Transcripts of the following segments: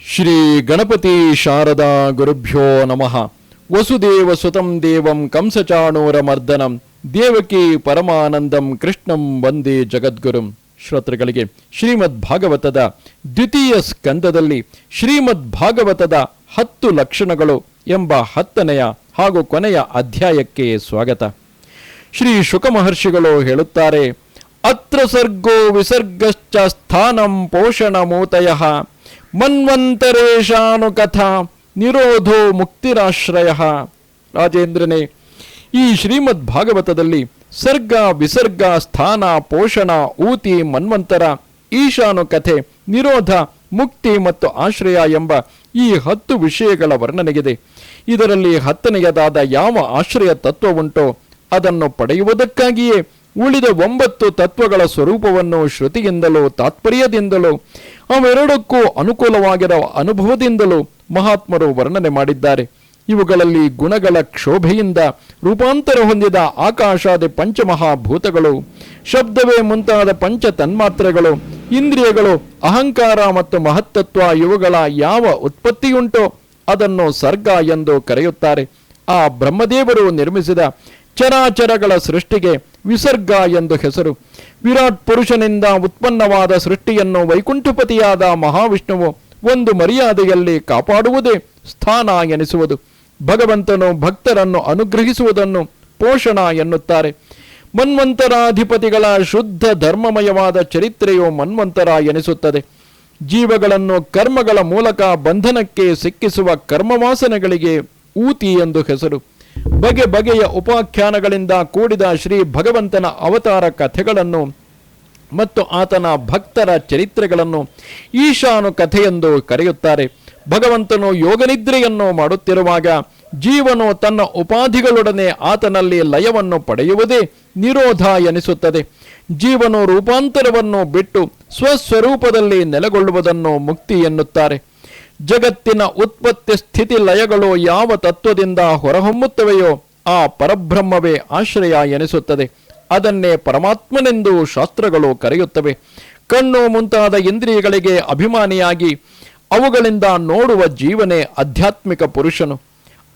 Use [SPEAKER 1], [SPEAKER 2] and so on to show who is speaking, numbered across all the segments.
[SPEAKER 1] ಶ್ರೀ ಗಣಪತಿ ಶಾರದಾ ಗುರುಭ್ಯೋ ನಮಃ. ವಸುದೇವ ಸುತಂ ದೇವಂ ಕಂಸಚಾಣೂರ ಮರ್ದನಂ. ದೇವಕಿ ಪರಮಾನಂದಂ ಕೃಷ್ಣಂ ವಂದೇ ಜಗದ್ಗುರುಂ. ಶ್ರೋತೃಗಳಿಗೆ ಶ್ರೀಮದ್ ಭಾಗವತದ ದ್ವಿತೀಯ ಸ್ಕಂದದಲ್ಲಿ ಶ್ರೀಮದ್ ಭಾಗವತದ ಹತ್ತು ಲಕ್ಷಣಗಳು ಎಂಬ ಹತ್ತನೆಯ ಹಾಗೂ ಕೊನೆಯ ಅಧ್ಯಾಯಕ್ಕೆ ಸ್ವಾಗತ. ಶ್ರೀ ಶುಕ ಮಹರ್ಷಿಗಳು ಹೇಳುತ್ತಾರೆ, ಅತ್ರ ಸರ್ಗೋ ವಿಸರ್ಗಶ್ಚ ಸ್ಥಾನಂ ಪೋಷಣ ಮೂತಯ ಮನ್ವಂತರೇಶಾನು ಕಥಾ ನಿರೋಧೋ ಮುಕ್ತಿರಾಶ್ರಯ. ರಾಜೇಂದ್ರನೇ, ಈ ಶ್ರೀಮದ್ ಭಾಗವತದಲ್ಲಿ ಸರ್ಗ ವಿಸರ್ಗ ಸ್ಥಾನ ಪೋಷಣ ಊತಿ ಮನ್ವಂತರ ಈಶಾನು ಕಥೆ ನಿರೋಧ ಮುಕ್ತಿ ಮತ್ತು ಆಶ್ರಯ ಎಂಬ ಈ ಹತ್ತು ವಿಷಯಗಳ ವರ್ಣನೆಗಿದೆ. ಇದರಲ್ಲಿ ಹತ್ತನೆಯದಾದ ಯಾವ ಆಶ್ರಯ ತತ್ವವುಂಟೋ ಅದನ್ನು ಪಡೆಯುವುದಕ್ಕಾಗಿಯೇ ಉಳಿದ ಒಂಬತ್ತು ತತ್ವಗಳ ಸ್ವರೂಪವನ್ನು ಶ್ರುತಿಯಿಂದಲೂ, ತಾತ್ಪರ್ಯದಿಂದಲೂ, ಅವೆರಡಕ್ಕೂ ಅನುಕೂಲವಾಗಿರುವ ಅನುಭವದಿಂದಲೂ ಮಹಾತ್ಮರು ವರ್ಣನೆ ಮಾಡಿದ್ದಾರೆ. ಇವುಗಳಲ್ಲಿ ಗುಣಗಳ ಕ್ಷೋಭೆಯಿಂದ ರೂಪಾಂತರ ಹೊಂದಿದ ಆಕಾಶಾದಿ ಪಂಚಮಹಾಭೂತಗಳು, ಶಬ್ದವೇ ಮುಂತಾದ ಪಂಚ ತನ್ಮಾತ್ರೆಗಳು ಇಂದ್ರಿಯಗಳು, ಅಹಂಕಾರ ಮತ್ತು ಮಹತ್ತತ್ವ ಇವುಗಳ ಯಾವ ಉತ್ಪತ್ತಿಯುಂಟೋ ಅದನ್ನು ಸರ್ಗ ಎಂದು ಕರೆಯುತ್ತಾರೆ. ಆ ಬ್ರಹ್ಮದೇವರು ನಿರ್ಮಿಸಿದ ಚರಾಚರಗಳ ಸೃಷ್ಟಿಗೆ ವಿಸರ್ಗ ಎಂದು ಹೆಸರು. ವಿರಾಟ್ ಪುರುಷನಿಂದ ಉತ್ಪನ್ನವಾದ ಸೃಷ್ಟಿಯನ್ನು ವೈಕುಂಠಪತಿಯಾದ ಮಹಾವಿಷ್ಣುವು ಒಂದು ಮರ್ಯಾದೆಯಲ್ಲಿ ಕಾಪಾಡುವುದೇ ಸ್ಥಾನ ಎನಿಸುವುದು. ಭಗವಂತನು ಭಕ್ತರನ್ನು ಅನುಗ್ರಹಿಸುವುದನ್ನು ಪೋಷಣ ಎನ್ನುತ್ತಾರೆ. ಮನ್ವಂತರಾಧಿಪತಿಗಳ ಶುದ್ಧ ಧರ್ಮಮಯವಾದ ಚರಿತ್ರೆಯು ಮನ್ವಂತರ ಎನಿಸುತ್ತದೆ. ಜೀವಗಳನ್ನು ಕರ್ಮಗಳ ಮೂಲಕ ಬಂಧನಕ್ಕೆ ಸಿಕ್ಕಿಸುವ ಕರ್ಮವಾಸನೆಗಳಿಗೆ ಊತಿ ಎಂದು ಹೆಸರು. ಬಗೆ ಬಗೆಯ ಉಪಾಖ್ಯಾನಗಳಿಂದ ಕೂಡಿದ ಶ್ರೀ ಭಗವಂತನ ಅವತಾರ ಕಥೆಗಳನ್ನು ಮತ್ತು ಆತನ ಭಕ್ತರ ಚರಿತ್ರೆಗಳನ್ನು ಈಶಾನು ಕಥೆಯೆಂದು ಕರೆಯುತ್ತಾರೆ. ಭಗವಂತನು ಯೋಗನಿದ್ರೆಯನ್ನು ಮಾಡುತ್ತಿರುವಾಗ ಜೀವನು ತನ್ನ ಉಪಾಧಿಗಳೊಡನೆ ಆತನಲ್ಲಿ ಲಯವನ್ನು ಪಡೆಯುವುದೇ ನಿರೋಧ ಎನಿಸುತ್ತದೆ. ಜೀವನು ರೂಪಾಂತರವನ್ನು ಬಿಟ್ಟು ಸ್ವಸ್ವರೂಪದಲ್ಲಿ ನೆಲೆಗೊಳ್ಳುವುದನ್ನು ಮುಕ್ತಿ ಎನ್ನುತ್ತಾರೆ. ಜಗತ್ತಿನ ಉತ್ಪತ್ತಿ ಸ್ಥಿತಿ ಲಯಗಳು ಯಾವ ತತ್ವದಿಂದ ಹೊರಹೊಮ್ಮುತ್ತವೆಯೋ ಆ ಪರಬ್ರಹ್ಮವೇ ಆಶ್ರಯ ಎನಿಸುತ್ತದೆ. ಅದನ್ನೇ ಪರಮಾತ್ಮನೆಂದು ಶಾಸ್ತ್ರಗಳು ಕರೆಯುತ್ತವೆ. ಕಣ್ಣು ಮುಂತಾದ ಇಂದ್ರಿಯಗಳಿಗೆ ಅಭಿಮಾನಿಯಾಗಿ ಅವುಗಳಿಂದ ನೋಡುವ ಜೀವನೇ ಆಧ್ಯಾತ್ಮಿಕ ಪುರುಷನು.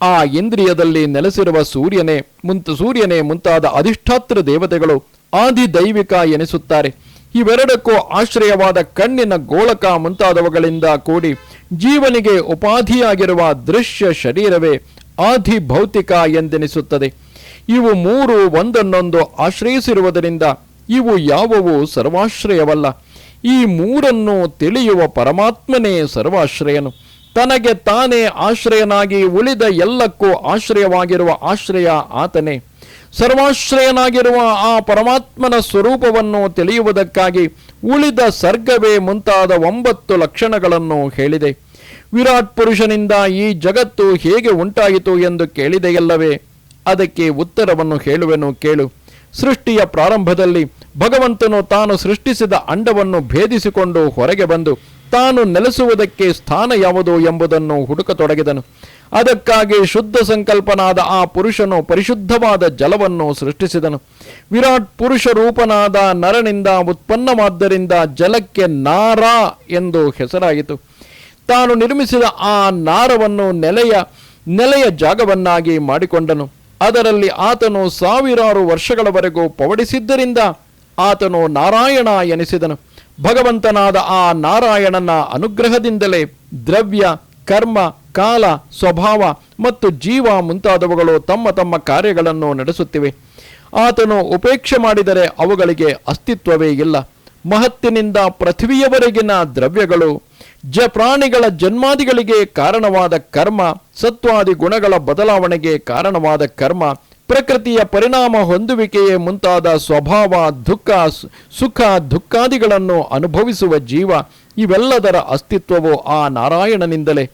[SPEAKER 1] ಆ ಇಂದ್ರಿಯದಲ್ಲಿ ನೆಲೆಸಿರುವ ಸೂರ್ಯನೇ, ಮುಂತ, ಸೂರ್ಯನೇ ಮುಂತಾದ ಅಧಿಷ್ಠಾತ್ರ ದೇವತೆಗಳು ಆದಿ ದೈವಿಕ ಎನಿಸುತ್ತಾರೆ. ಇವೆರಡಕ್ಕೂ ಆಶ್ರಯವಾದ ಕಣ್ಣಿನ ಗೋಳಕ ಮುಂತಾದವುಗಳಿಂದ ಕೂಡಿ ಜೀವನಿಗೆ ಉಪಾಧಿಯಾಗಿರುವ ದೃಶ್ಯ ಶರೀರವೇ ಆದಿ ಭೌತಿಕ ಎಂದೆನಿಸುತ್ತದೆ. ಇವು ಮೂರು ಒಂದನ್ನೊಂದು ಆಶ್ರಯಿಸಿರುವುದರಿಂದ ಇವು ಯಾವುವು ಸರ್ವಾಶ್ರಯವಲ್ಲ. ಈ ಮೂರನ್ನು ತಿಳಿಯುವ ಪರಮಾತ್ಮನೇ ಸರ್ವಾಶ್ರಯನು. ತನಗೆ ತಾನೇ ಆಶ್ರಯನಾಗಿ ಉಳಿದ ಎಲ್ಲಕ್ಕೂ ಆಶ್ರಯವಾಗಿರುವ ಆಶ್ರಯ ಆತನೇ. ಸರ್ವಾಶ್ರಯನಾಗಿರುವ ಆ ಪರಮಾತ್ಮನ ಸ್ವರೂಪವನ್ನು ತಿಳಿಯುವುದಕ್ಕಾಗಿ ಉಳಿದ ಸರ್ಗವೇ ಮುಂತಾದ ಒಂಬತ್ತು ಲಕ್ಷಣಗಳನ್ನು ಹೇಳಿದೆ. ವಿರಾಟ್ ಪುರುಷನಿಂದ ಈ ಜಗತ್ತು ಹೇಗೆ ಉಂಟಾಯಿತು ಎಂದು ಕೇಳಿದೆಯಲ್ಲವೇ? ಅದಕ್ಕೆ ಉತ್ತರವನ್ನು ಹೇಳುವೆನು ಕೇಳು. ಸೃಷ್ಟಿಯ ಪ್ರಾರಂಭದಲ್ಲಿ ಭಗವಂತನು ತಾನು ಸೃಷ್ಟಿಸಿದ ಅಂಡವನ್ನು ಭೇದಿಸಿಕೊಂಡು ಹೊರಗೆ ಬಂದು ತಾನು ನೆಲೆಸುವುದಕ್ಕೆ ಸ್ಥಾನ ಯಾವುದು ಎಂಬುದನ್ನು ಹುಡುಕತೊಡಗಿದನು. ಅದಕ್ಕಾಗಿ ಶುದ್ಧ ಸಂಕಲ್ಪನಾದ ಆ ಪುರುಷನು ಪರಿಶುದ್ಧವಾದ ಜಲವನ್ನು ಸೃಷ್ಟಿಸಿದನು. ವಿರಾಟ್ ಪುರುಷ ರೂಪನಾದ ನರನಿಂದ ಉತ್ಪನ್ನವಾದ್ದರಿಂದ ಜಲಕ್ಕೆ ನಾರ ಎಂದು ಹೆಸರಾಯಿತು. ತಾನು ನಿರ್ಮಿಸಿದ ಆ ನಾರವನ್ನು ನೆಲೆಯ ನೆಲೆಯ ಜಾಗವನ್ನಾಗಿ ಮಾಡಿಕೊಂಡನು. ಅದರಲ್ಲಿ ಆತನು ಸಾವಿರಾರು ವರ್ಷಗಳವರೆಗೂ ಪವಡಿಸಿದ್ದರಿಂದ ಆತನು ನಾರಾಯಣ ಎನಿಸಿದನು. ಭಗವಂತನಾದ ಆ ನಾರಾಯಣನ ಅನುಗ್ರಹದಿಂದಲೇ ದ್ರವ್ಯ, ಕರ್ಮ, ಕಾಲ, ಸ್ವಭಾವ ಮತ್ತು ಜೀವ ಮುಂತಾದವುಗಳು ತಮ್ಮ ತಮ್ಮ ಕಾರ್ಯಗಳನ್ನು ನಡೆಸುತ್ತಿವೆ. ಆತನು ಉಪೇಕ್ಷೆ ಮಾಡಿದರೆ ಅವುಗಳಿಗೆ ಅಸ್ತಿತ್ವವೇ ಇಲ್ಲ. ಮಹತ್ತಿನಿಂದ ಪೃಥ್ವಿಯವರೆಗಿನ ದ್ರವ್ಯಗಳು ಜ ಪ್ರಾಣಿಗಳ ಜನ್ಮಾದಿಗಳಿಗೆ ಕಾರಣವಾದ ಕರ್ಮ, ಸತ್ವಾದಿ ಗುಣಗಳ ಬದಲಾವಣೆಗೆ ಕಾರಣವಾದ ಕರ್ಮ ಪ್ರಕೃತಿಯ ಪರಿಣಾಮ ಹೊಂದುವಿಕೆಯೇ ಮುಂತಾದ ಸ್ವಭಾವ, ದುಃಖ ಸುಖ, ದುಃಖಾದಿಗಳನ್ನು ಅನುಭವಿಸುವ ಜೀವ ಇವೆಲ್ಲದರ ಅಸ್ತಿತ್ವವು ಆ ನಾರಾಯಣನಿಂದಲೇ.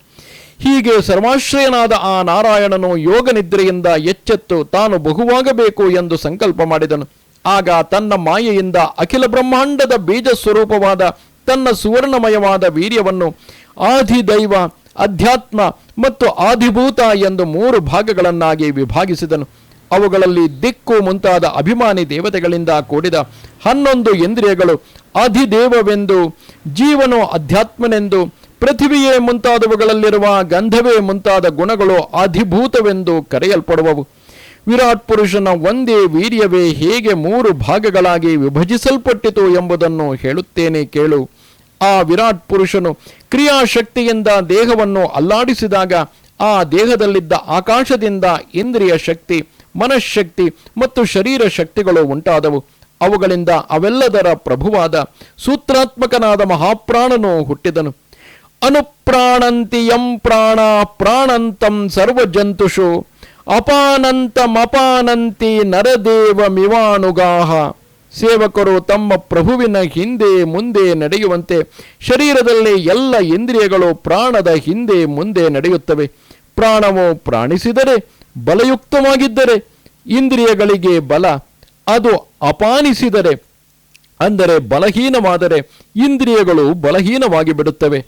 [SPEAKER 1] ಹೀಗೆ ಸರ್ವಾಶ್ರಯನಾದ ಆ ನಾರಾಯಣನು ಯೋಗ ನಿದ್ರೆಯಿಂದ ಎಚ್ಚೆತ್ತು ತಾನು ಬಹುವಾಗಬೇಕು ಎಂದು ಸಂಕಲ್ಪ ಮಾಡಿದನು. ಆಗ ತನ್ನ ಮಾಯೆಯಿಂದ ಅಖಿಲ ಬ್ರಹ್ಮಾಂಡದ ಬೀಜ ಸ್ವರೂಪವಾದ ತನ್ನ ಸುವರ್ಣಮಯವಾದ ವೀರ್ಯವನ್ನು ಆದಿದೈವ, ಅಧ್ಯಾತ್ಮ ಮತ್ತು ಆಧಿಭೂತ ಎಂದು ಮೂರು ಭಾಗಗಳನ್ನಾಗಿ ವಿಭಾಗಿಸಿದನು. ಅವುಗಳಲ್ಲಿ ದಿಕ್ಕು ಮುಂತಾದ ಅಭಿಮಾನಿ ದೇವತೆಗಳಿಂದ ಕೂಡಿದ ಹನ್ನೊಂದು ಇಂದ್ರಿಯಗಳು ಅಧಿದೇವವೆಂದು, ಜೀವನು ಅಧ್ಯಾತ್ಮನೆಂದು, ಪೃಥಿವಿಯೇ ಮುಂತಾದವುಗಳಲ್ಲಿರುವ ಗಂಧವೇ ಮುಂತಾದ ಗುಣಗಳು ಅಧಿಭೂತವೆಂದು ಕರೆಯಲ್ಪಡುವವು. ವಿರಾಟ್ ಪುರುಷನ ಒಂದೇ ವೀರ್ಯವೇ ಹೇಗೆ ಮೂರು ಭಾಗಗಳಾಗಿ ವಿಭಜಿಸಲ್ಪಟ್ಟಿತು ಎಂಬುದನ್ನು ಹೇಳುತ್ತೇನೆ ಕೇಳು. ಆ ವಿರಾಟ್ ಪುರುಷನು ಕ್ರಿಯಾಶಕ್ತಿಯಿಂದ ದೇಹವನ್ನು ಅಲ್ಲಾಡಿಸಿದಾಗ, ಆ ದೇಹದಲ್ಲಿದ್ದ ಆಕಾಶದಿಂದ ಇಂದ್ರಿಯ ಶಕ್ತಿ ಮನಃಶಕ್ತಿ ಮತ್ತು ಶರೀರ ಶಕ್ತಿಗಳು ಉಂಟಾದವು. ಅವುಗಳಿಂದ ಅವೆಲ್ಲದರ ಪ್ರಭುವಾದ ಸೂತ್ರಾತ್ಮಕನಾದ ಮಹಾಪ್ರಾಣನು ಹುಟ್ಟಿದನು. ಅನುಪ್ರಾಣಂತಿ ಯಂ ಪ್ರಾಣ ಪ್ರಾಣಂತಂ ಸರ್ವಜಂತುಷು ಅಪಾನಂತಮಪಾನಂತಿ ನರದೇವ ಮಿವಾನುಗಾಹ ಸೇವಕರು ತಮ್ಮ ಪ್ರಭುವಿನ ಹಿಂದೆ ಮುಂದೆ ನಡೆಯುವಂತೆ ಶರೀರದಲ್ಲಿ ಎಲ್ಲ ಇಂದ್ರಿಯಗಳು ಪ್ರಾಣದ ಹಿಂದೆ ಮುಂದೆ ನಡೆಯುತ್ತವೆ. ಪ್ರಾಣವು ಪ್ರಾಣಿಸಿದರೆ ಬಲಯುಕ್ತವಾಗಿದ್ದರೆ ಇಂದ್ರಿಯಗಳಿಗೆ ಬಲ, ಅದು ಅಪಾನಿಸಿದರೆ, ಅಂದರೆ ಬಲಹೀನವಾದರೆ ಇಂದ್ರಿಯಗಳು ಬಲಹೀನವಾಗಿ ಬಿಡುತ್ತವೆ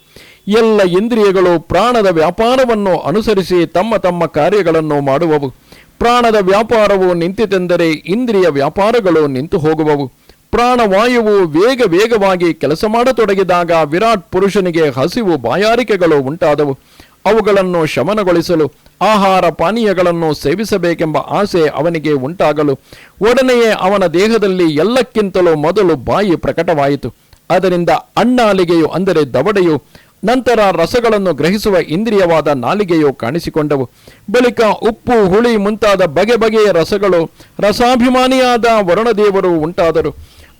[SPEAKER 1] ಎಲ್ಲ ಇಂದ್ರಿಯಗಳು ಪ್ರಾಣದ ವ್ಯಾಪಾರವನ್ನು ಅನುಸರಿಸಿ ತಮ್ಮ ತಮ್ಮ ಕಾರ್ಯಗಳನ್ನು ಮಾಡುವವು. ಪ್ರಾಣದ ವ್ಯಾಪಾರವು ನಿಂತಿತೆಂದರೆ ಇಂದ್ರಿಯ ವ್ಯಾಪಾರಗಳು ನಿಂತು ಹೋಗುವವು. ಪ್ರಾಣವಾಯುವು ವೇಗ ವೇಗವಾಗಿ ಕೆಲಸ ಮಾಡತೊಡಗಿದಾಗ ವಿರಾಟ್ ಪುರುಷನಿಗೆ ಹಸಿವು ಬಾಯಾರಿಕೆಗಳು ಉಂಟಾದವು. ಅವುಗಳನ್ನು ಶಮನಗೊಳಿಸಲು ಆಹಾರ ಪಾನೀಯಗಳನ್ನು ಸೇವಿಸಬೇಕೆಂಬ ಆಸೆ ಅವನಿಗೆ ಉಂಟಾಗಲು ಒಡನೆಯೇ ಅವನ ದೇಹದಲ್ಲಿ ಎಲ್ಲಕ್ಕಿಂತಲೂ ಮೊದಲು ಬಾಯಿ ಪ್ರಕಟವಾಯಿತು. ಅದರಿಂದ ಅಣ್ಣಾಲಿಗೆಯು ಅಂದರೆ ದವಡೆಯು, ನಂತರ ರಸಗಳನ್ನು ಗ್ರಹಿಸುವ ಇಂದ್ರಿಯವಾದ ನಾಲಿಗೆಯು ಕಾಣಿಸಿಕೊಂಡವು. ಬಳಿಕ ಉಪ್ಪು, ಹುಳಿ ಮುಂತಾದ ಬಗೆ ಬಗೆಯ ರಸಗಳು ರಸಾಭಿಮಾನಿಯಾದ ವರುಣದೇವರು ಉಂಟಾದರು.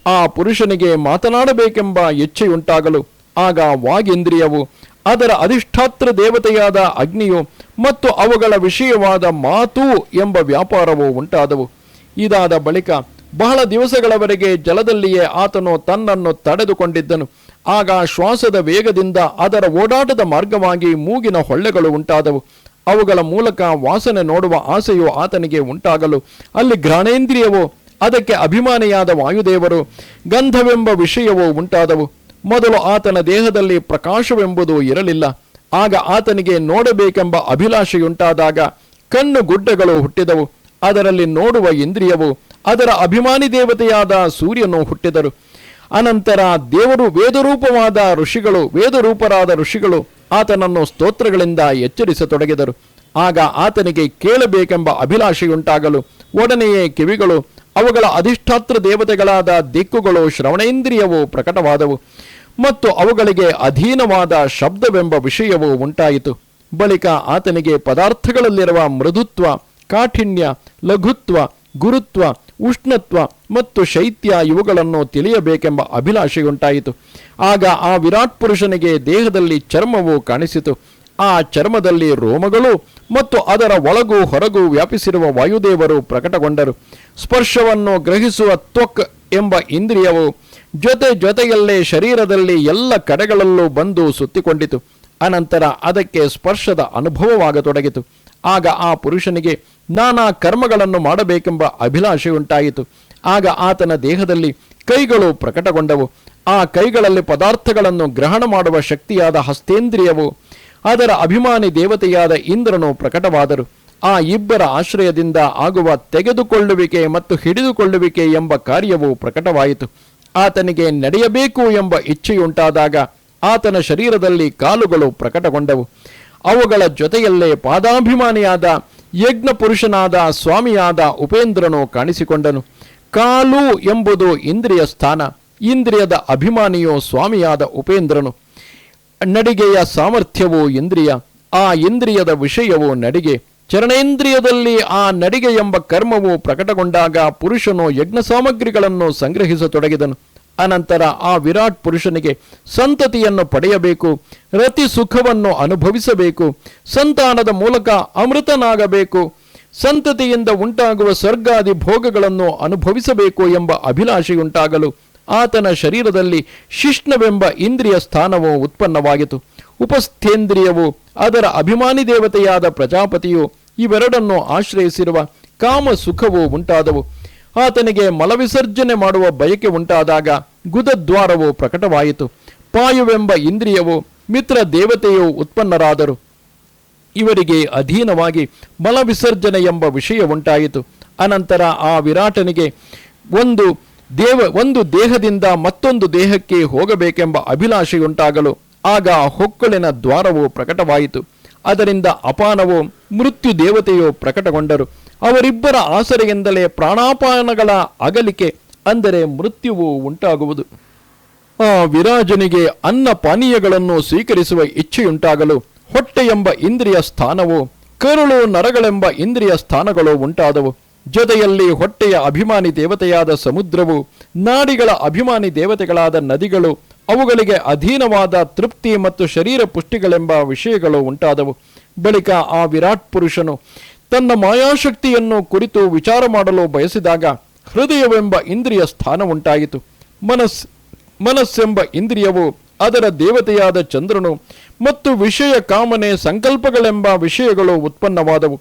[SPEAKER 1] ಆ ಪುರುಷನಿಗೆ ಮಾತನಾಡಬೇಕೆಂಬ ಇಚ್ಛೆಯುಂಟಾಗಲು, ಆಗ ವಾಗೇಂದ್ರಿಯವು ಅದರ ಅಧಿಷ್ಠಾತ್ರ ದೇವತೆಯಾದ ಅಗ್ನಿಯು ಮತ್ತು ಅವುಗಳ ವಿಷಯವಾದ ಮಾತು ಎಂಬ ವ್ಯಾಪಾರವು ಉಂಟಾದವು. ಇದಾದ ಬಳಿಕ ಬಹಳ ದಿವಸಗಳವರೆಗೆ ಜಲದಲ್ಲಿಯೇ ಆತನು ತನ್ನನ್ನು ತಡೆದುಕೊಂಡಿದ್ದನು. ಆಗ ಶ್ವಾಸದ ವೇಗದಿಂದ ಅದರ ಓಡಾಟದ ಮಾರ್ಗವಾಗಿ ಮೂಗಿನ ಹೊಳ್ಳೆಗಳು ಉಂಟಾದವು. ಅವುಗಳ ಮೂಲಕ ವಾಸನೆ ನೋಡುವ ಆಸೆಯು ಆತನಿಗೆ ಉಂಟಾಗಲು. ಅಲ್ಲಿ ಘ್ರಾಣೇಂದ್ರಿಯವು, ಅದಕ್ಕೆ ಅಭಿಮಾನಿಯಾದ ವಾಯುದೇವರು, ಗಂಧವೆಂಬ ವಿಷಯವು ಉಂಟಾದವು. ಮೊದಲು ಆತನ ದೇಹದಲ್ಲಿ ಪ್ರಕಾಶವೆಂಬುದು ಇರಲಿಲ್ಲ. ಆಗ ಆತನಿಗೆ ನೋಡಬೇಕೆಂಬ ಅಭಿಲಾಷೆಯುಂಟಾದಾಗ ಕಣ್ಣು ಗುಡ್ಡಗಳು ಹುಟ್ಟಿದವು. ಅದರಲ್ಲಿ ನೋಡುವ ಇಂದ್ರಿಯವು ಅದರ ಅಭಿಮಾನಿ ದೇವತೆಯಾದ ಸೂರ್ಯನು ಹುಟ್ಟಿದರು. ಅನಂತರ ದೇವರು ವೇದರೂಪವಾದ ಋಷಿಗಳು, ವೇದರೂಪರಾದ ಋಷಿಗಳು ಆತನನ್ನು ಸ್ತೋತ್ರಗಳಿಂದ ಎಚ್ಚರಿಸತೊಡಗಿದರು. ಆಗ ಆತನಿಗೆ ಕೇಳಬೇಕೆಂಬ ಅಭಿಲಾಷೆಯುಂಟಾಗಲು ಒಡನೆಯೇ ಕಿವಿಗಳು, ಅವುಗಳ ಅಧಿಷ್ಠಾತ್ರ ದೇವತೆಗಳಾದ ದಿಕ್ಕುಗಳು, ಶ್ರವಣೇಂದ್ರಿಯವು ಪ್ರಕಟವಾದವು. ಮತ್ತು ಅವುಗಳಿಗೆ ಅಧೀನವಾದ ಶಬ್ದವೆಂಬ ವಿಷಯವು ಉಂಟಾಯಿತು. ಬಳಿಕ ಆತನಿಗೆ ಪದಾರ್ಥಗಳಲ್ಲಿರುವ ಮೃದುತ್ವ, ಕಾಠಿಣ್ಯ, ಲಘುತ್ವ, ಗುರುತ್ವ, ಉಷ್ಣತ್ವ ಮತ್ತು ಶೈತ್ಯ ಇವುಗಳನ್ನು ತಿಳಿಯಬೇಕೆಂಬ ಅಭಿಲಾಷೆಯುಂಟಾಯಿತು. ಆಗ ಆ ವಿರಾಟ್ ಪುರುಷನಿಗೆ ದೇಹದಲ್ಲಿ ಚರ್ಮವು ಕಾಣಿಸಿತು. ಆ ಚರ್ಮದಲ್ಲಿ ರೋಮಗಳು ಮತ್ತು ಅದರ ಒಳಗೂ ಹೊರಗೂ ವ್ಯಾಪಿಸಿರುವ ವಾಯುದೇವರು ಪ್ರಕಟಗೊಂಡರು. ಸ್ಪರ್ಶವನ್ನು ಗ್ರಹಿಸುವ ತ್ವಕ್ ಎಂಬ ಇಂದ್ರಿಯವು ಜೊತೆ ಜೊತೆಯಲ್ಲೇ ಶರೀರದಲ್ಲಿ ಎಲ್ಲ ಕಡೆಗಳಲ್ಲೂ ಬಂದು ಸುತ್ತಿಕೊಂಡಿತು. ಅನಂತರ ಅದಕ್ಕೆ ಸ್ಪರ್ಶದ ಅನುಭವವಾಗತೊಡಗಿತು. ಆಗ ಆ ಪುರುಷನಿಗೆ ನಾನಾ ಕರ್ಮಗಳನ್ನು ಮಾಡಬೇಕೆಂಬ ಅಭಿಲಾಷೆಯುಂಟಾಯಿತು ಆಗ ಆತನ ದೇಹದಲ್ಲಿ ಕೈಗಳು ಪ್ರಕಟಗೊಂಡವು. ಆ ಕೈಗಳಲ್ಲಿ ಪದಾರ್ಥಗಳನ್ನು ಗ್ರಹಣ ಮಾಡುವ ಶಕ್ತಿಯಾದ ಹಸ್ತೇಂದ್ರಿಯವು, ಅದರ ಅಭಿಮಾನಿ ದೇವತೆಯಾದ ಇಂದ್ರನು ಪ್ರಕಟವಾದರು. ಆ ಇಬ್ಬರ ಆಶ್ರಯದಿಂದ ಆಗುವ ತೆಗೆದುಕೊಳ್ಳುವಿಕೆ ಮತ್ತು ಹಿಡಿದುಕೊಳ್ಳುವಿಕೆ ಎಂಬ ಕಾರ್ಯವು ಪ್ರಕಟವಾಯಿತು. ಆತನಿಗೆ ನಡೆಯಬೇಕು ಎಂಬ ಇಚ್ಛೆಯುಂಟಾದಾಗ ಆತನ ಶರೀರದಲ್ಲಿ ಕಾಲುಗಳು ಪ್ರಕಟಗೊಂಡವು. ಅವುಗಳ ಜೊತೆಯಲ್ಲೇ ಪಾದಾಭಿಮಾನಿಯಾದ ಯಜ್ಞ ಪುರುಷನಾದ ಸ್ವಾಮಿಯಾದ ಉಪೇಂದ್ರನು ಕಾಣಿಸಿಕೊಂಡನು. ಕಾಲು ಎಂಬುದು ಇಂದ್ರಿಯ ಸ್ಥಾನ, ಇಂದ್ರಿಯದ ಅಭಿಮಾನಿಯು ಸ್ವಾಮಿಯಾದ ಉಪೇಂದ್ರನು. ನಡಿಗೆಯ ಸಾಮರ್ಥ್ಯವು ಇಂದ್ರಿಯ, ಆ ಇಂದ್ರಿಯದ ವಿಷಯವು ನಡಿಗೆ. ಚರಣೇಂದ್ರಿಯದಲ್ಲಿ ಆ ನಡಿಗೆ ಎಂಬ ಕರ್ಮವು ಪ್ರಕಟಗೊಂಡಾಗ ಪುರುಷನು ಯಜ್ಞ ಸಾಮಗ್ರಿಗಳನ್ನು ಸಂಗ್ರಹಿಸತೊಡಗಿದನು. ಅನಂತರ ಆ ವಿರಾಟ್ ಪುರುಷನಿಗೆ ಸಂತತಿಯನ್ನು ಪಡೆಯಬೇಕು, ರತಿ ಸುಖವನ್ನು ಅನುಭವಿಸಬೇಕು, ಸಂತಾನದ ಮೂಲಕ ಅಮೃತನಾಗಬೇಕು, ಸಂತತಿಯಿಂದ ಉಂಟಾಗುವ ಸ್ವರ್ಗಾದಿ ಭೋಗಗಳನ್ನು ಅನುಭವಿಸಬೇಕು ಎಂಬ ಅಭಿಲಾಷೆಯುಂಟಾಗಲು ಆತನ ಶರೀರದಲ್ಲಿ ಶಿಷ್ಣವೆಂಬ ಇಂದ್ರಿಯ ಸ್ಥಾನವು ಉತ್ಪನ್ನವಾಗಿತು ಉಪಸ್ಥೇಂದ್ರಿಯವು, ಅದರ ಅಭಿಮಾನಿ ದೇವತೆಯಾದ ಪ್ರಜಾಪತಿಯು ಇವೆರಡನ್ನು ಆಶ್ರಯಿಸಿರುವ ಕಾಮ ಸುಖವು ಉಂಟಾದವು. ಆತನಿಗೆ ಮಲವಿಸರ್ಜನೆ ಮಾಡುವ ಬಯಕೆ ಉಂಟಾದಾಗ ಗುದದ್ವಾರವು ಪ್ರಕಟವಾಯಿತು. ಪಾಯುವೆಂಬ ಇಂದ್ರಿಯವು ಮಿತ್ರ ದೇವತೆಯು ಉತ್ಪನ್ನರಾದರು. ಇವರಿಗೆ ಅಧೀನವಾಗಿ ಮಲವಿಸರ್ಜನೆ ಎಂಬ ವಿಷಯ ಉಂಟಾಯಿತು. ಅನಂತರ ಆ ವಿರಾಟನಿಗೆ ಒಂದು ದೇವ, ಒಂದು ದೇಹದಿಂದ ಮತ್ತೊಂದು ದೇಹಕ್ಕೆ ಹೋಗಬೇಕೆಂಬ ಅಭಿಲಾಷೆಯುಂಟಾಗಲು ಆಗ ಹೊಕ್ಕಳಿನ ದ್ವಾರವು ಪ್ರಕಟವಾಯಿತು. ಅದರಿಂದ ಅಪಾನವೋ ಮೃತ್ಯು ದೇವತೆಯು ಪ್ರಕಟಗೊಂಡರು. ಅವರಿಬ್ಬರ ಆಸರೆಯಿಂದಲೇ ಪ್ರಾಣಾಪಾನಗಳ ಅಗಲಿಕೆ, ಅಂದರೆ ಮೃತ್ಯುವು ಉಂಟಾಗುವುದು. ಆ ವಿರಾಜನಿಗೆ ಅನ್ನ ಪಾನೀಯಗಳನ್ನು ಸ್ವೀಕರಿಸುವ ಇಚ್ಛೆಯುಂಟಾಗಲು ಹೊಟ್ಟೆ ಎಂಬ ಇಂದ್ರಿಯ ಸ್ಥಾನವು, ಕರುಳು ನರಗಳೆಂಬ ಇಂದ್ರಿಯ ಸ್ಥಾನಗಳು ಉಂಟಾದವು. ಜೊತೆಯಲ್ಲಿ ಹೊಟ್ಟೆಯ ಅಭಿಮಾನಿ ದೇವತೆಯಾದ ಸಮುದ್ರವು, ನಾಡಿಗಳ ಅಭಿಮಾನಿ ದೇವತೆಗಳಾದ ನದಿಗಳು ಅವುಗಳಿಗೆ ಅಧೀನವಾದ ತೃಪ್ತಿ ಮತ್ತು ಶರೀರ ಪುಷ್ಟಿಗಳೆಂಬ ವಿಷಯಗಳು ಉಂಟಾದವು. ಬಳಿಕ ಆ ವಿರಾಟ್ ಪುರುಷನು ತನ್ನ ಮಾಯಾಶಕ್ತಿಯನ್ನು ಕುರಿತು ವಿಚಾರ ಮಾಡಲು ಬಯಸಿದಾಗ ಹೃದಯವೆಂಬ ಇಂದ್ರಿಯ ಸ್ಥಾನ ಉಂಟಾಯಿತು ಮನಸ್, ಮನಸ್ಸೆಂಬ ಇಂದ್ರಿಯವು ಅದರ ದೇವತೆಯಾದ ಚಂದ್ರನು ಮತ್ತು ವಿಷಯ ಕಾಮನೆ ಸಂಕಲ್ಪಗಳೆಂಬ ವಿಷಯಗಳು ಉತ್ಪನ್ನವಾದವು.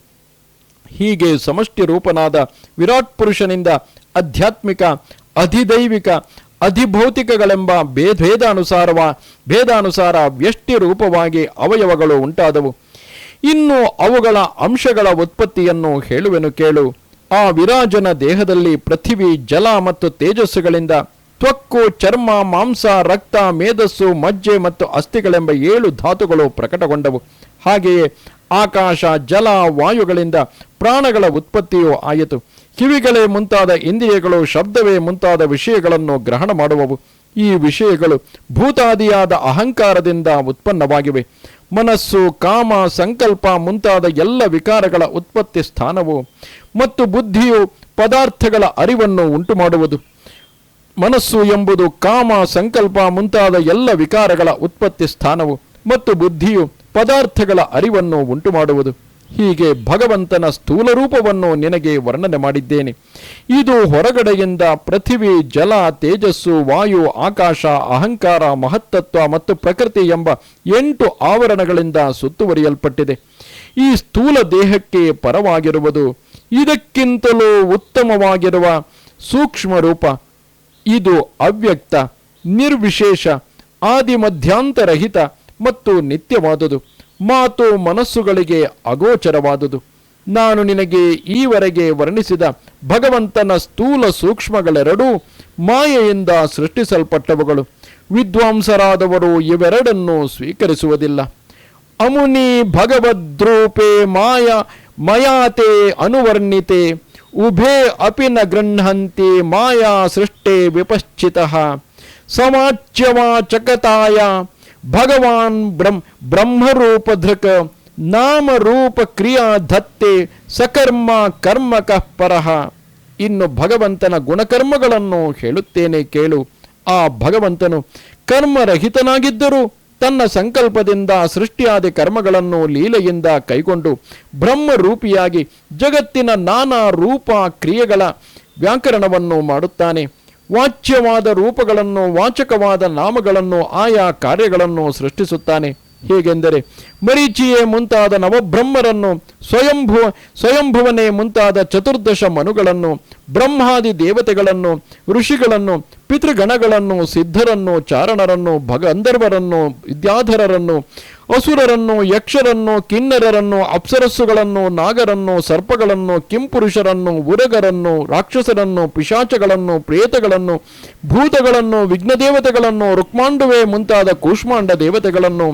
[SPEAKER 1] ಹೀಗೆ ಸಮಷ್ಟಿ ರೂಪನಾದ ವಿರಾಟ್ ಪುರುಷನಿಂದ ಆಧ್ಯಾತ್ಮಿಕ, ಅಧಿದೈವಿಕ ಅಧಿಭೌತಿಕಗಳೆಂಬ ಭೇದಾನುಸಾರವ ಭೇದಾನುಸಾರ ವ್ಯಷ್ಟಿ ರೂಪವಾಗಿ ಅವಯವಗಳು ಉಂಟಾದವು. ಇನ್ನು ಅವುಗಳ ಅಂಶಗಳ ಉತ್ಪತ್ತಿಯನ್ನು ಹೇಳುವೆನು ಕೇಳು. ಆ ವಿರಾಜನ ದೇಹದಲ್ಲಿ ಪೃಥಿವಿ, ಜಲ ಮತ್ತು ತೇಜಸ್ಸುಗಳಿಂದ ತ್ವಕ್ಕು, ಚರ್ಮ, ಮಾಂಸ, ರಕ್ತ, ಮೇಧಸ್ಸು, ಮಜ್ಜೆ ಮತ್ತು ಅಸ್ಥಿಗಳೆಂಬ ಏಳು ಧಾತುಗಳು ಪ್ರಕಟಗೊಂಡವು. ಹಾಗೆಯೇ ಆಕಾಶ, ಜಲ, ವಾಯುಗಳಿಂದ ಪ್ರಾಣಗಳ ಉತ್ಪತ್ತಿಯೂ ಆಯಿತು. ಕಿವಿಗಳೇ ಮುಂತಾದ ಇಂದ್ರಿಯಗಳು, ಶಬ್ದವೇ ಮುಂತಾದ ವಿಷಯಗಳನ್ನು ಗ್ರಹಣ ಮಾಡುವವು. ಈ ವಿಷಯಗಳು ಭೂತಾದಿಯಾದ ಅಹಂಕಾರದಿಂದ ಉತ್ಪನ್ನವಾಗಿವೆ. ಮನಸ್ಸು, ಕಾಮ, ಸಂಕಲ್ಪ ಮುಂತಾದ ಎಲ್ಲ ವಿಕಾರಗಳ ಉತ್ಪತ್ತಿ ಸ್ಥಾನವು ಮತ್ತು ಬುದ್ಧಿಯು ಪದಾರ್ಥಗಳ ಅರಿವನ್ನು ಉಂಟು ಮಾಡುವುದು ಮನಸ್ಸು ಎಂಬುದು ಕಾಮ, ಸಂಕಲ್ಪ ಮುಂತಾದ ಎಲ್ಲ ವಿಕಾರಗಳ ಉತ್ಪತ್ತಿ ಸ್ಥಾನವು ಮತ್ತು ಬುದ್ಧಿಯು ಪದಾರ್ಥಗಳ ಅರಿವನ್ನು ಉಂಟು ಮಾಡುವುದು ಹೀಗೆ ಭಗವಂತನ ಸ್ಥೂಲ ರೂಪವನ್ನು ನಿನಗೆ ವರ್ಣನೆ ಮಾಡಿದ್ದೇನೆ. ಇದು ಹೊರಗಡೆಯಿಂದ ಪೃಥಿವಿ, ಜಲ, ತೇಜಸ್ಸು, ವಾಯು, ಆಕಾಶ, ಅಹಂಕಾರ, ಮಹತ್ತತ್ವ ಮತ್ತು ಪ್ರಕೃತಿ ಎಂಬ ಎಂಟು ಆವರಣಗಳಿಂದ ಸುತ್ತುವರಿಯಲ್ಪಟ್ಟಿದೆ. ಈ ಸ್ಥೂಲ ದೇಹಕ್ಕೆ ಪರವಾಗಿರುವುದು ಇದಕ್ಕಿಂತಲೂ ಉತ್ತಮವಾಗಿರುವ ಸೂಕ್ಷ್ಮ ರೂಪ. ಇದು ಅವ್ಯಕ್ತ, ನಿರ್ವಿಶೇಷ ಆದಿ ಮಧ್ಯಾಂತರಹಿತ ಮತ್ತು ನಿತ್ಯವಾದುದು. ಮಾತು ಮನಸ್ಸುಗಳಿಗೆ ಅಗೋಚರವಾದುದು. ನಾನು ನಿನಗೆ ಈವರೆಗೆ ವರ್ಣಿಸಿದ ಭಗವಂತನ ಸ್ಥೂಲ ಸೂಕ್ಷ್ಮಗಳೆರಡೂ ಮಾಯೆಯಿಂದ ಸೃಷ್ಟಿಸಲ್ಪಟ್ಟವುಗಳು. ವಿದ್ವಾಂಸರಾದವರು ಇವೆರಡನ್ನೂ ಸ್ವೀಕರಿಸುವುದಿಲ್ಲ. ಅಮುನಿ ಭಗವದ್ರೂಪೇ ಮಾಯ, ಮಯಾತೆ ಅನುವರ್ಣಿತೆ, ಉಭೇ ಅಪಿನ ಗೃಹಂತಿ ಮಾಯಾ ಸೃಷ್ಟೇ ವಿಪಶ್ಚಿತ. ಸಮಾಚ್ಯವಾಚಕತಾಯ ಭಗವಾನ್ ಬ್ರಹ್ಮ ಬ್ರಹ್ಮರೂಪಧೃಕ್ ನಾಮರೂಪ ಕ್ರಿಯಾ ಧತ್ತೆ ಸಕರ್ಮ ಕರ್ಮಕಃ ಪರಹ. ಇನ್ನು ಭಗವಂತನ ಗುಣಕರ್ಮಗಳನ್ನು ಹೇಳುತ್ತೇನೆ ಕೇಳು. ಆ ಭಗವಂತನು ಕರ್ಮರಹಿತನಾಗಿದ್ದರೂ ತನ್ನ ಸಂಕಲ್ಪದಿಂದ ಸೃಷ್ಟಿಯಾದ ಕರ್ಮಗಳನ್ನು ಲೀಲೆಯಿಂದ ಕೈಗೊಂಡು ಬ್ರಹ್ಮರೂಪಿಯಾಗಿ ಜಗತ್ತಿನ ನಾನಾ ರೂಪ ಕ್ರಿಯೆಗಳ ವ್ಯಾಕರಣವನ್ನು ಮಾಡುತ್ತಾನೆ. ವಾಚ್ಯವಾದ ರೂಪಗಳನ್ನು, ವಾಚಕವಾದ ನಾಮಗಳನ್ನು, ಆಯಾ ಕಾರ್ಯಗಳನ್ನು ಸೃಷ್ಟಿಸುತ್ತಾನೆ. ಹೇಗೆಂದರೆ, ಮರೀಚಿಯೇ ಮುಂತಾದ ನವಬ್ರಹ್ಮರನ್ನು ಸ್ವಯಂಭುವ ಸ್ವಯಂಭುವನೇ ಮುಂತಾದ ಚತುರ್ದಶ ಮನುಗಳನ್ನು, ಬ್ರಹ್ಮಾದಿ ದೇವತೆಗಳನ್ನು, ಋಷಿಗಳನ್ನು, ಪಿತೃಗಣಗಳನ್ನು, ಸಿದ್ಧರನ್ನು, ಚಾರಣರನ್ನು ಭಗಂಧರ್ವರನ್ನು ವಿದ್ಯಾಧರರನ್ನು ಅಸುರರನ್ನು, ಯಕ್ಷರನ್ನು, ಕಿನ್ನರರನ್ನು, ಅಪ್ಸರಸ್ಸುಗಳನ್ನು, ನಾಗರನ್ನು, ಸರ್ಪಗಳನ್ನು, ಕಿಂಪುರುಷರನ್ನು, ಉರಗರನ್ನು, ರಾಕ್ಷಸರನ್ನು, ಪಿಶಾಚಗಳನ್ನು, ಪ್ರೇತಗಳನ್ನು, ಭೂತಗಳನ್ನು, ವಿಘ್ನದೇವತೆಗಳನ್ನು, ರುಕ್ಮಾಂಡುವೆ ಮುಂತಾದ ಕೂಷ್ಮಾಂಡ ದೇವತೆಗಳನ್ನು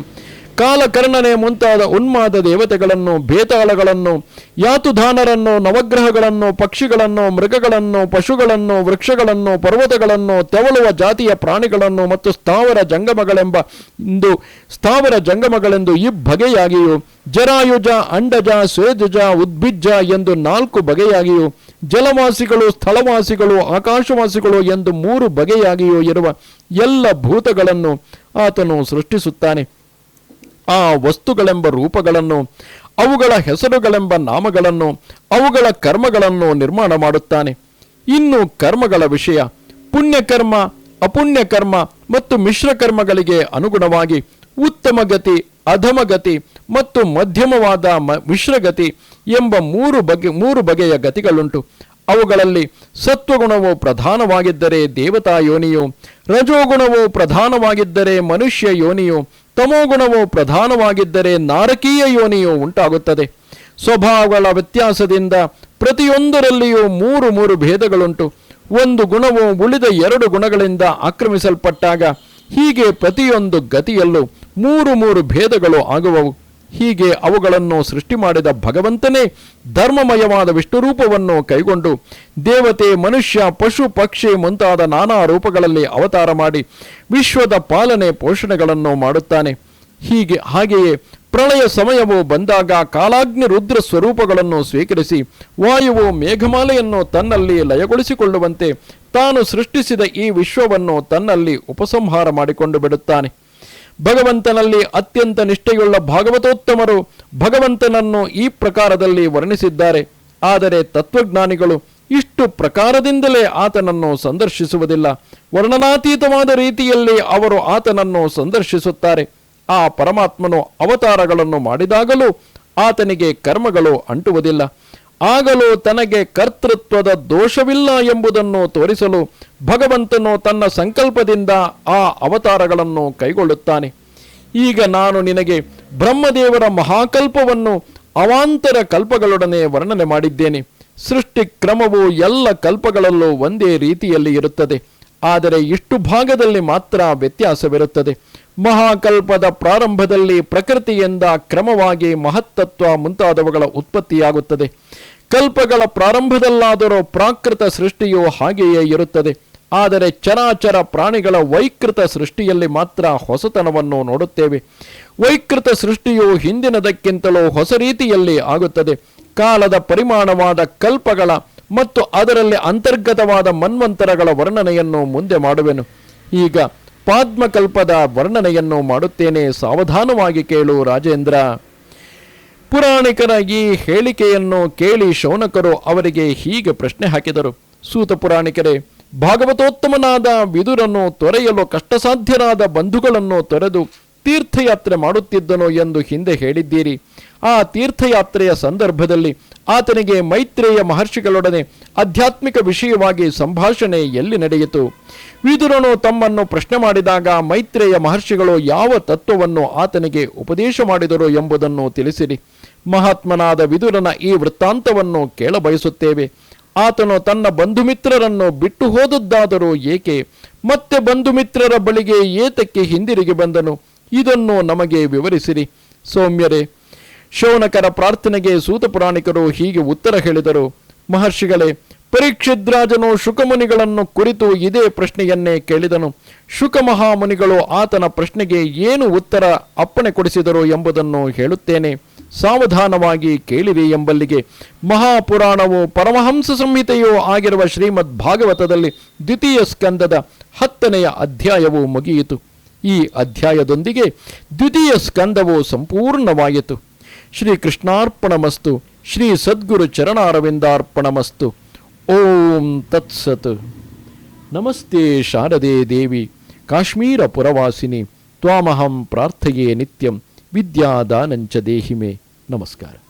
[SPEAKER 1] ಕಾಲಕರ್ಣನೆ ಮುಂತಾದ ಉನ್ಮಾದ ದೇವತೆಗಳನ್ನು ಬೇತಾಳಗಳನ್ನು ಯಾತುಧಾನರನ್ನು, ನವಗ್ರಹಗಳನ್ನು, ಪಕ್ಷಿಗಳನ್ನು, ಮೃಗಗಳನ್ನು, ಪಶುಗಳನ್ನು, ವೃಕ್ಷಗಳನ್ನು, ಪರ್ವತಗಳನ್ನು, ತೆವಳುವ ಜಾತಿಯ ಪ್ರಾಣಿಗಳನ್ನು ಮತ್ತು ಸ್ಥಾವರ ಜಂಗಮಗಳೆಂಬ ಇಂದು ಸ್ಥಾವರ ಜಂಗಮಗಳೆಂದು ಈ ಬಗೆಯಾಗಿಯೂ, ಜರಾಯುಜ, ಅಂಡಜ ಸ್ವೇಜಜ ಉದ್ಭಿಜ್ಜ ಎಂದು ನಾಲ್ಕು ಬಗೆಯಾಗಿಯೂ, ಜಲವಾಸಿಗಳು, ಸ್ಥಳವಾಸಿಗಳು, ಆಕಾಶವಾಸಿಗಳು ಎಂದು ಮೂರು ಬಗೆಯಾಗಿಯೂ ಇರುವ ಎಲ್ಲ ಭೂತಗಳನ್ನು ಆತನು ಸೃಷ್ಟಿಸುತ್ತಾನೆ. ಆ ವಸ್ತುಗಳೆಂಬ ರೂಪಗಳನ್ನು, ಅವುಗಳ ಹೆಸರುಗಳೆಂಬ ನಾಮಗಳನ್ನು, ಅವುಗಳ ಕರ್ಮಗಳನ್ನು ನಿರ್ಮಾಣ ಮಾಡುತ್ತಾನೆ. ಇನ್ನು ಕರ್ಮಗಳ ವಿಷಯ, ಪುಣ್ಯಕರ್ಮ, ಅಪುಣ್ಯಕರ್ಮ ಮತ್ತು ಮಿಶ್ರಕರ್ಮಗಳಿಗೆ ಅನುಗುಣವಾಗಿ ಉತ್ತಮ ಗತಿ ಅಧಮಗತಿ ಮತ್ತು ಮಧ್ಯಮವಾದ ಮ, ಮಿಶ್ರಗತಿ ಎಂಬ ಮೂರು ಬಗೆ, ಮೂರು ಬಗೆಯ ಗತಿಗಳುಂಟು. ಅವುಗಳಲ್ಲಿ ಸತ್ವಗುಣವು ಪ್ರಧಾನವಾಗಿದ್ದರೆ ದೇವತಾ ಯೋನಿಯು ರಜೋಗುಣವು ಪ್ರಧಾನವಾಗಿದ್ದರೆ ಮನುಷ್ಯ ಯೋನಿಯು ತಮೋಗುಣವು ಪ್ರಧಾನವಾಗಿದ್ದರೆ ನಾರಕೀಯ ಯೋನಿಯು ಉಂಟಾಗುತ್ತದೆ. ಸ್ವಭಾವಗಳ ವ್ಯತ್ಯಾಸದಿಂದ ಪ್ರತಿಯೊಂದರಲ್ಲಿಯೂ ಮೂರು ಮೂರು ಭೇದಗಳುಂಟು. ಒಂದು ಗುಣವು ಉಳಿದ ಎರಡು ಗುಣಗಳಿಂದ ಆಕ್ರಮಿಸಲ್ಪಟ್ಟಾಗ ಹೀಗೆ ಪ್ರತಿಯೊಂದು ಗತಿಯಲ್ಲೂ ಮೂರು ಮೂರು ಭೇದಗಳು ಆಗುವವು. ಹೀಗೆ ಅವುಗಳನ್ನು ಸೃಷ್ಟಿ ಮಾಡಿದ ಭಗವಂತನೇ ಧರ್ಮಮಯವಾದ ವಿಷ್ಣುರೂಪವನ್ನು ಕೈಗೊಂಡು ದೇವತೆ, ಮನುಷ್ಯ, ಪಶು, ಪಕ್ಷಿ ಮುಂತಾದ ನಾನಾ ರೂಪಗಳಲ್ಲಿ ಅವತಾರ ಮಾಡಿ ವಿಶ್ವದ ಪಾಲನೆ ಪೋಷಣೆಗಳನ್ನು ಮಾಡುತ್ತಾನೆ. ಹೀಗೆ, ಹಾಗೆಯೇ ಪ್ರಳಯ ಸಮಯವು ಬಂದಾಗ ಕಾಲಾಗ್ನಿ ರುದ್ರ ಸ್ವರೂಪಗಳನ್ನು ಸ್ವೀಕರಿಸಿ ವಾಯುವು ಮೇಘಮಾಲೆಯನ್ನು ತನ್ನಲ್ಲಿ ಲಯಗೊಳಿಸಿಕೊಳ್ಳುವಂತೆ ತಾನು ಸೃಷ್ಟಿಸಿದ ಈ ವಿಶ್ವವನ್ನು ತನ್ನಲ್ಲಿ ಉಪಸಂಹಾರ ಮಾಡಿಕೊಂಡು ಬಿಡುತ್ತಾನೆ. ಭಗವಂತನಲ್ಲಿ ಅತ್ಯಂತ ನಿಷ್ಠೆಯುಳ್ಳ ಭಾಗವತೋತ್ತಮರು ಭಗವಂತನನ್ನು ಈ ಪ್ರಕಾರದಲ್ಲಿ ವರ್ಣಿಸಿದ್ದಾರೆ. ಆದರೆ ತತ್ವಜ್ಞಾನಿಗಳು ಇಷ್ಟು ಪ್ರಕಾರದಿಂದಲೇ ಆತನನ್ನು ಸಂದರ್ಶಿಸುವುದಿಲ್ಲ. ವರ್ಣನಾತೀತವಾದ ರೀತಿಯಲ್ಲಿ ಅವರು ಆತನನ್ನು ಸಂದರ್ಶಿಸುತ್ತಾರೆ. ಆ ಪರಮಾತ್ಮನು ಅವತಾರಗಳನ್ನು ಮಾಡಿದಾಗಲೂ ಆತನಿಗೆ ಕರ್ಮಗಳು ಅಂಟುವುದಿಲ್ಲ. ಆಗಲೂ ತನಗೆ ಕರ್ತೃತ್ವದ ದೋಷವಿಲ್ಲ ಎಂಬುದನ್ನು ತೋರಿಸಲು ಭಗವಂತನು ತನ್ನ ಸಂಕಲ್ಪದಿಂದ ಆ ಅವತಾರಗಳನ್ನು ಕೈಗೊಳ್ಳುತ್ತಾನೆ. ಈಗ ನಾನು ನಿನಗೆ ಬ್ರಹ್ಮದೇವರ ಮಹಾಕಲ್ಪವನ್ನು ಅವಾಂತರ ಕಲ್ಪಗಳೊಡನೆ ವರ್ಣನೆ ಮಾಡಿದ್ದೇನೆ. ಸೃಷ್ಟಿ ಕ್ರಮವು ಎಲ್ಲ ಕಲ್ಪಗಳಲ್ಲೂ ಒಂದೇ ರೀತಿಯಲ್ಲಿ ಇರುತ್ತದೆ. ಆದರೆ ಇಷ್ಟು ಭಾಗದಲ್ಲಿ ಮಾತ್ರ ವ್ಯತ್ಯಾಸವಿರುತ್ತದೆ. ಮಹಾಕಲ್ಪದ ಪ್ರಾರಂಭದಲ್ಲಿ ಪ್ರಕೃತಿಯಿಂದ ಕ್ರಮವಾಗಿ ಮಹತ್ತತ್ವ ಮುಂತಾದವುಗಳ ಉತ್ಪತ್ತಿಯಾಗುತ್ತದೆ. ಕಲ್ಪಗಳ ಪ್ರಾರಂಭದಲ್ಲಾದರೂ ಪ್ರಾಕೃತ ಸೃಷ್ಟಿಯು ಹಾಗೆಯೇ ಇರುತ್ತದೆ. ಆದರೆ ಚರಾಚರ ಪ್ರಾಣಿಗಳ ವೈಕೃತ ಸೃಷ್ಟಿಯಲ್ಲಿ ಮಾತ್ರ ಹೊಸತನವನ್ನು ನೋಡುತ್ತೇವೆ. ವೈಕೃತ ಸೃಷ್ಟಿಯು ಹಿಂದಿನದಕ್ಕಿಂತಲೂ ಹೊಸ ರೀತಿಯಲ್ಲಿ ಆಗುತ್ತದೆ. ಕಾಲದ ಪರಿಮಾಣವಾದ ಕಲ್ಪಗಳ ಮತ್ತು ಅದರಲ್ಲಿ ಅಂತರ್ಗತವಾದ ಮನ್ವಂತರಗಳ ವರ್ಣನೆಯನ್ನು ಮುಂದೆ ಮಾಡುವೆನು. ಈಗ ಪಾದ್ಮಕಲ್ಪದ ವರ್ಣನೆಯನ್ನು ಮಾಡುತ್ತೇನೆ. ಸಾವಧಾನವಾಗಿ ಕೇಳು ರಾಜೇಂದ್ರ. ಪುರಾಣಿಕರ ಈ ಹೇಳಿಕೆಯನ್ನು ಕೇಳಿ ಶೌನಕರು ಅವರಿಗೆ ಹೀಗೆ ಪ್ರಶ್ನೆ ಹಾಕಿದರು. ಸೂತ ಪುರಾಣಿಕರೇ, ಭಾಗವತೋತ್ತಮನಾದ ವಿದುರನ್ನು ತೊರೆಯಲು ಕಷ್ಟಸಾಧ್ಯರಾದ ಬಂಧುಗಳನ್ನು ತೊರೆದು ತೀರ್ಥಯಾತ್ರೆ ಮಾಡುತ್ತಿದ್ದನು ಎಂದು ಹಿಂದೆ ಹೇಳಿದ್ದೀರಿ. ಆ ತೀರ್ಥಯಾತ್ರೆಯ ಸಂದರ್ಭದಲ್ಲಿ ಆತನಿಗೆ ಮೈತ್ರೇಯ ಮಹರ್ಷಿಗಳೊಡನೆ ಆಧ್ಯಾತ್ಮಿಕ ವಿಷಯವಾಗಿ ಸಂಭಾಷಣೆ ಎಲ್ಲಿ ನಡೆಯಿತು? ವಿದುರನು ತಮ್ಮನ್ನು ಪ್ರಶ್ನೆ ಮಾಡಿದಾಗ ಮೈತ್ರೇಯ ಮಹರ್ಷಿಗಳು ಯಾವ ತತ್ವವನ್ನು ಆತನಿಗೆ ಉಪದೇಶ ಮಾಡಿದರು ಎಂಬುದನ್ನು ತಿಳಿಸಿರಿ. ಮಹಾತ್ಮನಾದ ವಿದುರನ ಈ ವೃತ್ತಾಂತವನ್ನು ಕೇಳಬಯಸುತ್ತೇವೆ ಆತನು ತನ್ನ ಬಂಧುಮಿತ್ರರನ್ನು ಬಿಟ್ಟು ಹೋದದ್ದಾದರೂ ಏಕೆ? ಮತ್ತೆ ಬಂಧುಮಿತ್ರರ ಬಳಿಗೆ ಏತಕ್ಕೆ ಹಿಂದಿರುಗಿ ಬಂದನು? ಇದನ್ನು ನಮಗೆ ವಿವರಿಸಿರಿ. ಸೌಮ್ಯರೇ, ಶೌನಕರ ಪ್ರಾರ್ಥನೆಗೆ ಸೂತ ಪುರಾಣಿಕರು ಹೀಗೆ ಉತ್ತರ ಹೇಳಿದರು. ಮಹರ್ಷಿಗಳೇ, ಪರೀಕ್ಷಿದ್ರಾಜನು ಶುಕಮುನಿಗಳನ್ನು ಕುರಿತು ಇದೇ ಪ್ರಶ್ನೆಯನ್ನೇ ಕೇಳಿದನು. ಶುಕ ಮಹಾಮುನಿಗಳು ಆತನ ಪ್ರಶ್ನೆಗೆ ಏನು ಉತ್ತರ ಅಪ್ಪಣೆ ಕೊಡಿಸಿದರು ಎಂಬುದನ್ನು ಹೇಳುತ್ತೇನೆ. ಸಾವಧಾನವಾಗಿ ಕೇಳಿರಿ ಎಂಬಲ್ಲಿಗೆ. ಮಹಾಪುರಾಣವು ಪರಮಹಂಸ ಸಂಹಿತೆಯೂ ಆಗಿರುವ ಶ್ರೀಮದ್ ಭಾಗವತದಲ್ಲಿ ದ್ವಿತೀಯ ಸ್ಕಂದದ ಹತ್ತನೆಯ ಅಧ್ಯಾಯವು ಮುಗಿಯಿತು. ಈ ಅಧ್ಯಾಯದೊಂದಿಗೆ ದ್ವಿತೀಯ ಸ್ಕಂದವು ಸಂಪೂರ್ಣವಾಯಿತು. ಶ್ರೀ ಕೃಷ್ಣಾರ್ಪಣಮಸ್ತು ಶ್ರೀ ಸದ್ಗುರು ಚರಣಾರವಿಂದಾರ್ಪಣಮಸ್ತು. ಓಂ ತತ್ಸತ್. ನಮಸ್ತೆ ಶಾರದೆ ದೇವಿ. ಕಾಶ್ಮೀರ ಪುರವಾಸಿನಿ. ತ್ವಾಮಹಂ ಪ್ರಾರ್ಥಯೇ ನಿತ್ಯಂ. ವಿದ್ಯಾದಾನಂಚ ದೇಹಿಮೆ. ನಮಸ್ಕಾರ.